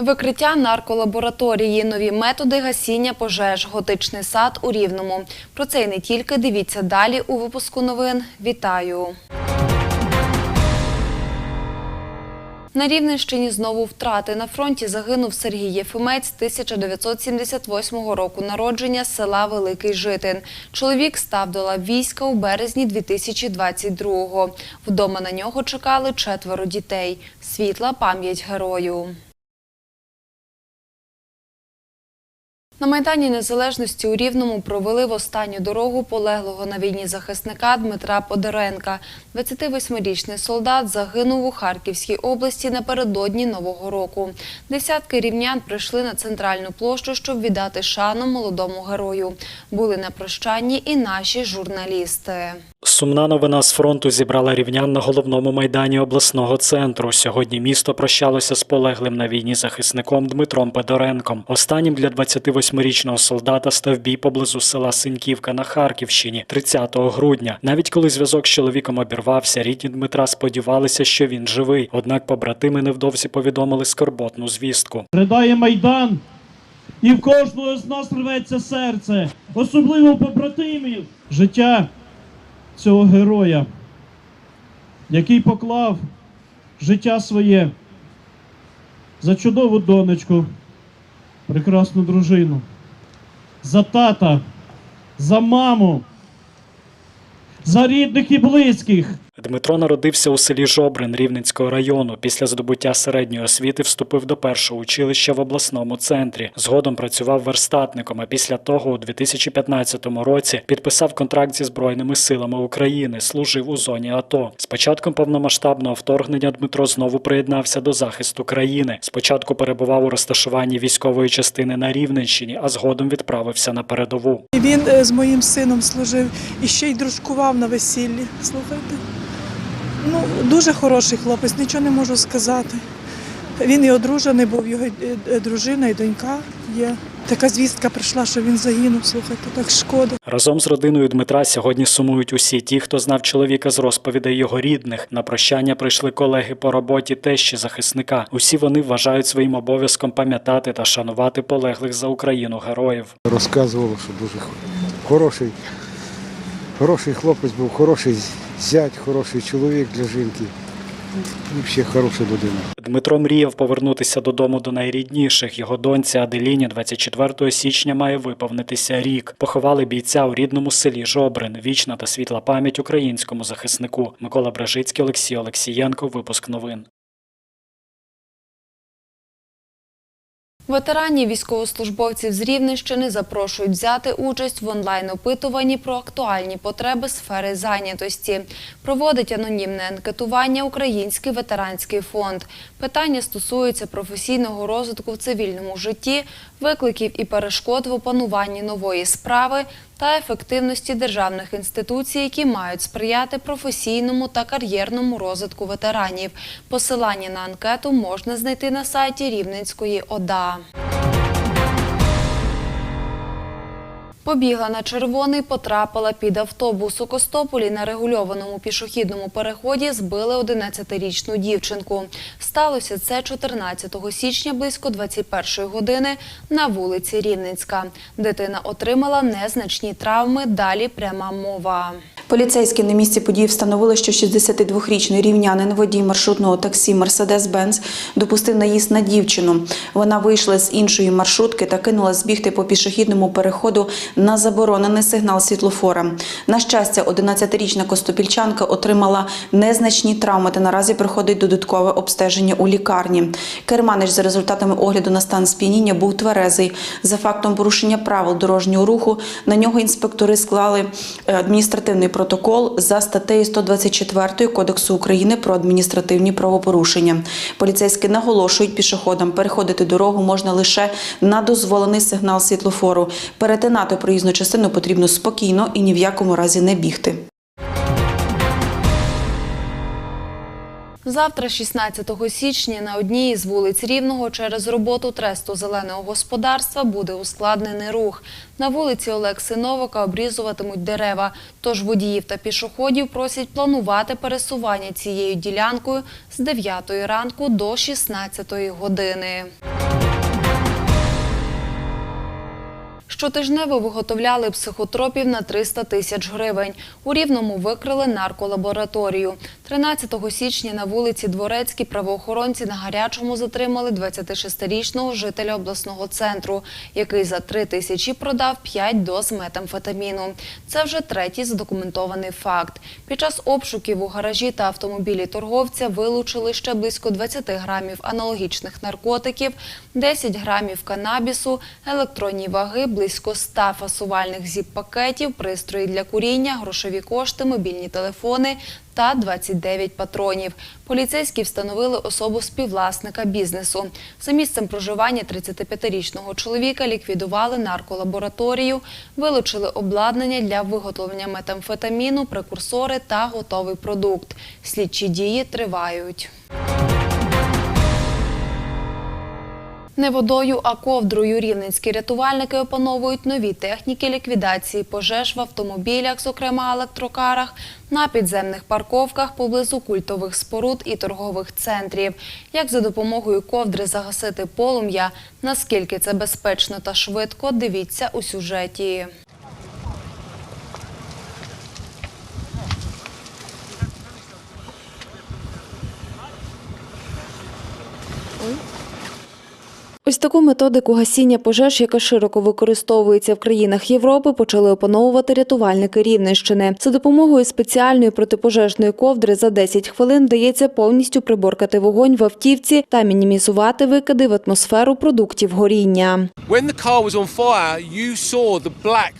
Викриття нарколабораторії, нові методи гасіння пожеж, готичний сад у Рівному. Про це і не тільки дивіться далі у випуску новин. Вітаю! На Рівненщині знову втрати. На фронті загинув Сергій Єфимець 1978 року народження села Великий Житин. Чоловік став до лав війська у березні 2022-го. Вдома на нього чекали четверо дітей. Світла пам'ять герою. На Майдані Незалежності у Рівному провели в останню дорогу полеглого на війні захисника Дмитра Подоренка. 28-річний солдат загинув у Харківській області напередодні Нового року. Десятки рівнян прийшли на центральну площу, щоб віддати шану молодому герою. Були на прощанні і наші журналісти. Сумна новина з фронту зібрала рівнян на головному майдані обласного центру. Сьогодні місто прощалося з полеглим на війні захисником Дмитром Педоренком. Останнім для 28-річного солдата став бій поблизу села Синьківка на Харківщині 30 грудня. Навіть коли зв'язок з чоловіком обірвався, рідні Дмитра сподівалися, що він живий. Однак побратими невдовзі повідомили скорботну звістку. Ридає Майдан, і в кожного з нас рветься серце, особливо побратимів, життя цього героя, який поклав життя своє за чудову донечку, прекрасну дружину, за тата, за маму, за рідних і близьких. Дмитро народився у селі Жобрин Рівненського району. Після здобуття середньої освіти вступив до першого училища в обласному центрі. Згодом працював верстатником. А після того, у 2015 році, підписав контракт зі збройними силами України. Служив у зоні АТО. З початком повномасштабного вторгнення Дмитро знову приєднався до захисту країни. Спочатку перебував у розташуванні військової частини на Рівненщині, а згодом відправився на передову. Він е, з моїм сином служив і ще й дружкував на весіллі. Слухайте. Ну, дуже хороший хлопець, нічого не можу сказати. Він і одружений був, його е, е, дружина і донька є. Така звістка прийшла, що він загинув. Слухайте, так шкода. Разом з родиною Дмитра сьогодні сумують усі ті, хто знав чоловіка з розповідей його рідних. На прощання прийшли колеги по роботі тещі захисника. Усі вони вважають своїм обов'язком пам'ятати та шанувати полеглих за Україну героїв. Розказували, що дуже хо- хороший, хороший хлопець був, хороший зять, хороший чоловік для жінки. Взагалі хороша людина. Дмитро мріяв повернутися додому до найрідніших. Його доньці Аделіні 24 січня має виповнитися рік. Поховали бійця у рідному селі Жобрин. Вічна та світла пам'ять українському захиснику. Микола Бражицький, Олексій Олексієнко. Випуск новин. Ветеранів військовослужбовців з Рівненщини запрошують взяти участь в онлайн-опитуванні про актуальні потреби сфери зайнятості. Проводить анонімне анкетування Український ветеранський фонд. Питання стосуються професійного розвитку в цивільному житті, викликів і перешкод в опануванні нової справи та ефективності державних інституцій, які мають сприяти професійному та кар'єрному розвитку ветеранів. Посилання на анкету можна знайти на сайті Рівненської ОДА. Побігла на червоний, потрапила під автобус у Костополі на регульованому пішохідному переході збили 11-річну дівчинку. Сталося це 14 січня близько 21-ї години на вулиці Рівненська. Дитина отримала незначні травми. Далі пряма мова. Поліцейські на місці події встановили, що 62-річний рівнянин, водій маршрутного таксі Мерседес-Бенц, допустив наїзд на дівчину. Вона вийшла з іншої маршрутки та кинула збігти по пішохідному переходу на заборонений сигнал світлофора. На щастя, 11-річна костопільчанка отримала незначні травми та наразі проходить додаткове обстеження у лікарні. Керманич за результатами огляду на стан сп'яніння був тверезий. За фактом порушення правил дорожнього руху на нього інспектори склали е, адміністративний протокол за статтею 124 Кодексу України про адміністративні правопорушення. Поліцейські наголошують пішоходам, переходити дорогу можна лише на дозволений сигнал світлофору. Перетинати проїзну частину потрібно спокійно і ні в якому разі не бігти. Завтра, 16 січня, на одній із вулиць Рівного через роботу тресту зеленого господарства буде ускладнений рух. На вулиці Олекси Новака обрізуватимуть дерева. Тож водіїв та пішоходів просять планувати пересування цією ділянкою з 9 ранку до 16 години. Щотижнево виготовляли психотропів на 300 тисяч гривень. У Рівному викрили нарколабораторію. 13 січня на вулиці Дворецькій правоохоронці на гарячому затримали 26-річного жителя обласного центру, який за 3 тисячі продав 5 доз метамфетаміну. Це вже третій задокументований факт. Під час обшуків у гаражі та автомобілі торговця вилучили ще близько 20 грамів аналогічних наркотиків, 10 грамів канабісу, електронні ваги, близько 100 фасувальних зіп-пакетів, пристрої для куріння, грошові кошти, мобільні телефони та 29 патронів. Поліцейські встановили особу співвласника бізнесу. За місцем проживання 35-річного чоловіка ліквідували нарколабораторію, вилучили обладнання для виготовлення метамфетаміну, прекурсори та готовий продукт. Слідчі дії тривають. Не водою, а ковдрою рівненські рятувальники опановують нові техніки ліквідації пожеж в автомобілях, зокрема електрокарах, на підземних парковках поблизу культових споруд і торгових центрів. Як за допомогою ковдри загасити полум'я, наскільки це безпечно та швидко, дивіться у сюжеті. Ось таку методику гасіння пожеж, яка широко використовується в країнах Європи, почали опановувати рятувальники Рівненщини. За допомогою спеціальної протипожежної ковдри за 10 хвилин вдається повністю приборкати вогонь в автівці та мінімізувати викиди в атмосферу продуктів горіння. When the car was on fire, you saw the black.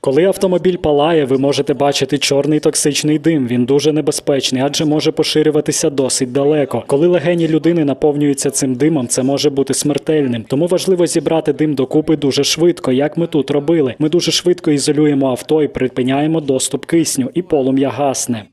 Коли автомобіль палає, ви можете бачити чорний токсичний дим. Він дуже небезпечний, адже може поширюватися досить далеко. Коли легені людини наповнюються цим димом, це може бути смертельним. Тому важливо зібрати дим докупи дуже швидко, як ми тут робили. Ми дуже швидко ізолюємо авто і припиняємо доступ кисню, і полум'я гасне.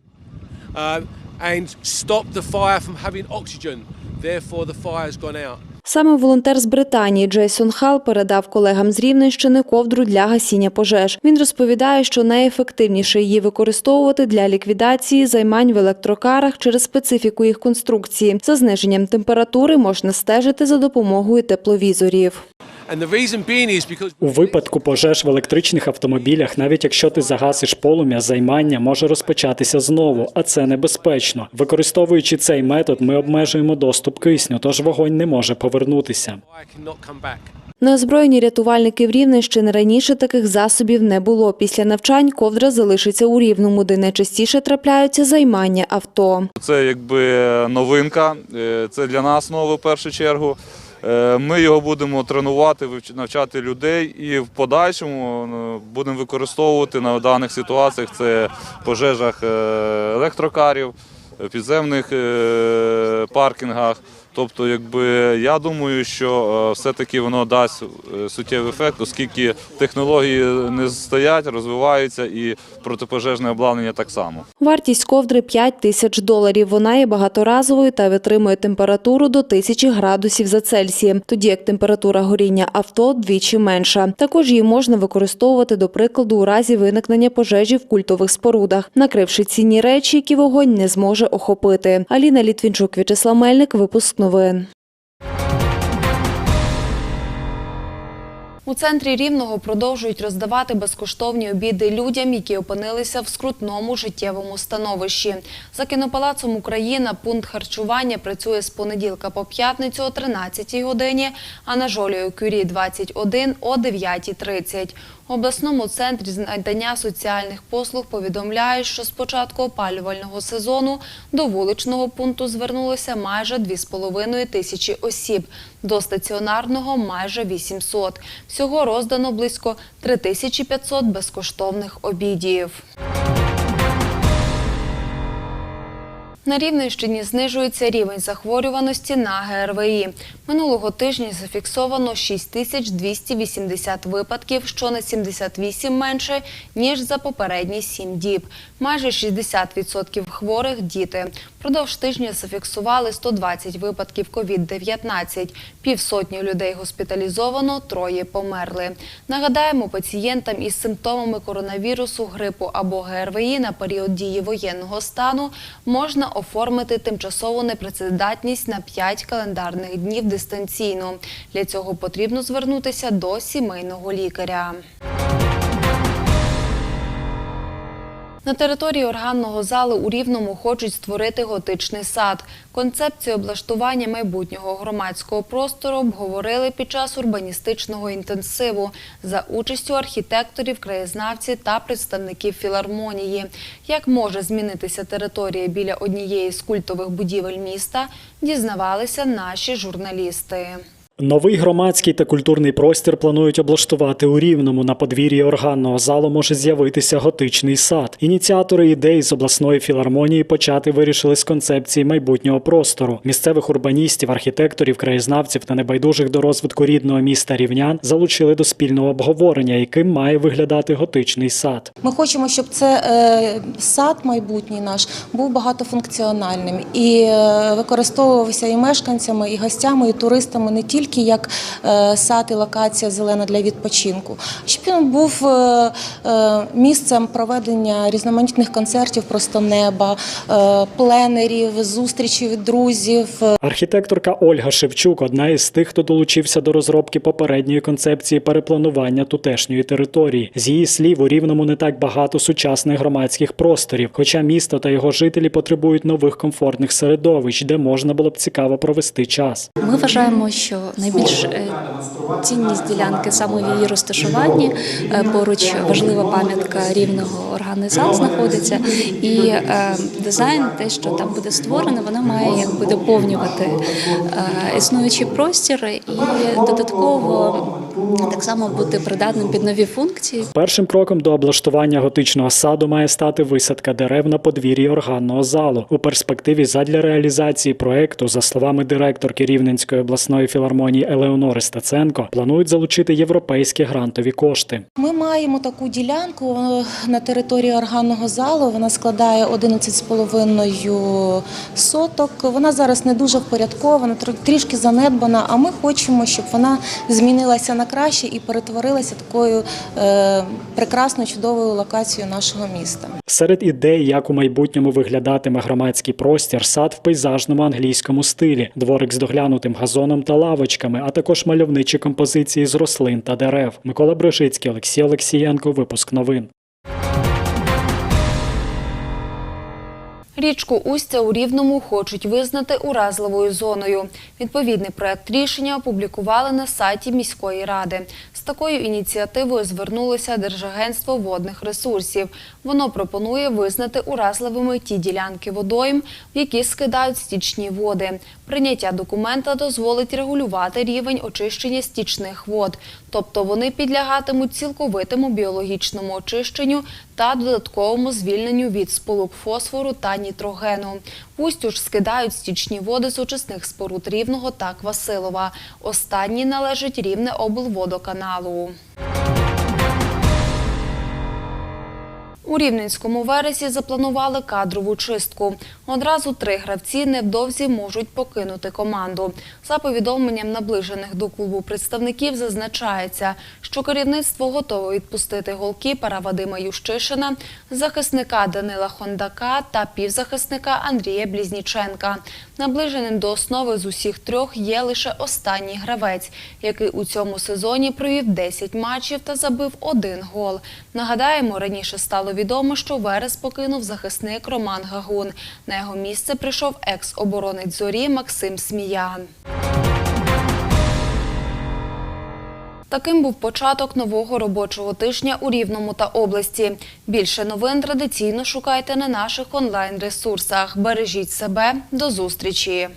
uh, and stop the fire from having oxygen. Therefore, the fire's gone out. Саме волонтер з Британії Джейсон Хал передав колегам з Рівненщини ковдру для гасіння пожеж. Він розповідає, що найефективніше її використовувати для ліквідації займань в електрокарах через специфіку їх конструкції. За зниженням температури можна стежити за допомогою тепловізорів. And the reason being is because У випадку пожеж в електричних автомобілях, навіть якщо ти загасиш полум'я, займання може розпочатися знову, а це небезпечно. Використовуючи цей метод, ми обмежуємо доступ кисню, тож вогонь не може повернутися. fire cannot come back. Неозброєні рятувальників Рівненщини раніше таких засобів не було. Після навчань ковдра залишиться у Рівному, де найчастіше трапляються займання авто. Це якби новинка, е, це для нас нове в першу чергу. Е, Ми його будемо тренувати, навчати людей і в подальшому ну, будемо використовувати на даних ситуаціях. Це пожежах е, електрокарів, е, підземних е, паркінгах. Тобто, якби я думаю, що е, все-таки воно дасть е, суттєвий ефект, оскільки технології не стоять, розвиваються і протипожежне обладнання так само. Вартість ковдри 5 тисяч доларів. Вона є багаторазовою та витримує температуру до 1000 градусів за Цельсієм, тоді як температура горіння авто двічі менша. Також її можна використовувати, до прикладу, у разі виникнення пожежі в культових спорудах, накривши цінні речі, які вогонь не зможе охопити. Аліна Літвінчук, В'ячеслав Мельник, випуск новин. У центрі Рівного продовжують роздавати безкоштовні обіди людям, які опинилися в скрутному життєвому становищі. За кінопалацом Україна пункт харчування працює з понеділка по п'ятницю о 13-й годині, а на Жолію Кюрі 21 о 9.30. Обласному центрі з надання соціальних послуг повідомляють, що з початку опалювального сезону до вуличного пункту звернулося майже 2,5 тисячі осіб, до стаціонарного – майже 800. Всього роздано близько 3500 безкоштовних обідів. На Рівненщині знижується рівень захворюваності на ГРВІ. Минулого тижня зафіксовано 6280 випадків, що на 78 менше, ніж за попередні 7 діб. Майже 60% хворих – діти. Продовж тижня зафіксували 120 випадків COVID-19. Півсотні людей госпіталізовано, троє померли. Нагадаємо, пацієнтам із симптомами коронавірусу, грипу або ГРВІ на період дії воєнного стану можна оформити тимчасову непрацездатність на 5 календарних днів дистанційно. Для цього потрібно звернутися до сімейного лікаря. На території органного залу у Рівному хочуть створити готичний сад. Концепцію облаштування майбутнього громадського простору обговорили під час урбаністичного інтенсиву за участю архітекторів, краєзнавців та представників філармонії. Як може змінитися територія біля однієї з культових будівель міста, дізнавалися наші журналісти. Новий громадський та культурний простір планують облаштувати у Рівному. На подвір'ї органного залу може з'явитися готичний сад. Ініціатори ідеї з обласної філармонії почати вирішили з концепції майбутнього простору. Місцевих урбаністів, архітекторів, краєзнавців та небайдужих до розвитку рідного міста рівнян залучили до спільного обговорення, яким має виглядати готичний сад. Ми хочемо, щоб це е, сад майбутній наш був багатофункціональним і е, використовувався і мешканцями, і гостями, і туристами не тільки як е, сад і локація зелена для відпочинку, щоб він був е, е, місцем проведення різноманітних концертів просто неба, пленерів, зустрічей від друзів, Архітекторка Ольга Шевчук одна із тих, хто долучився до розробки попередньої концепції перепланування тутешньої території. З її слів, у рівному не так багато сучасних громадських просторів, хоча місто та його жителі потребують нових комфортних середовищ, де можна було б цікаво провести час. Ми вважаємо, що найбільш е, цінність ділянки саме в її розташуванні. Е, Поруч важлива пам'ятка рівного зал знаходиться, і е, дизайн, те, що там буде створено, воно має якби доповнювати е, існуючий простір і додатково так само бути придатним під нові функції. Першим кроком до облаштування готичного саду має стати висадка дерев на подвір'ї органного залу. У перспективі задля реалізації проекту, за словами директорки Рівненської обласної філармонії Елеонори Стеценко, планують залучити європейські грантові кошти. Ми маємо таку ділянку е, на території органного залу. Вона складає 11,5 соток. Вона зараз не дуже впорядкована, тр- трішки занедбана. А ми хочемо, щоб вона змінилася на краще і перетворилася такою е, прекрасною чудовою локацією нашого міста. Серед ідей, як у майбутньому виглядатиме громадський простір, сад в пейзажному англійському стилі, дворик з доглянутим газоном та лавочками, а також мальовничі композиції з рослин та дерев. Микола Брижицький, Олексій Олексієнко. Випуск новин. Річку Устя у Рівному хочуть визнати уразливою зоною. Відповідний проект рішення опублікували на сайті міської ради. З такою ініціативою звернулося Держагентство водних ресурсів. Воно пропонує визнати уразливими ті ділянки водойм, в які скидають стічні води. Прийняття документа дозволить регулювати рівень очищення стічних вод, тобто вони підлягатимуть цілковитому біологічному очищенню та додатковому звільненню від сполук фосфору та нітрогену. В Устю ж скидають стічні води з очисних споруд Рівного та Квасилова. Останні належать Рівне облводоканалу. У Рівненському вересі запланували кадрову чистку. Одразу три гравці невдовзі можуть покинути команду. За повідомленням наближених до клубу представників зазначається, що керівництво готове відпустити голкіпера Вадима Ющишина, захисника Данила Хондака та півзахисника Андрія Блізніченка. Наближеним до основи з усіх трьох є лише останній гравець, який у цьому сезоні провів 10 матчів та забив один гол. Нагадаємо, раніше стало відомо, що Верес покинув захисник Роман Гагун. На його місце прийшов екс-оборонець зорі Максим Сміян. Таким був початок нового робочого тижня у Рівному та області. Більше новин традиційно шукайте на наших онлайн-ресурсах. Бережіть себе. До зустрічі!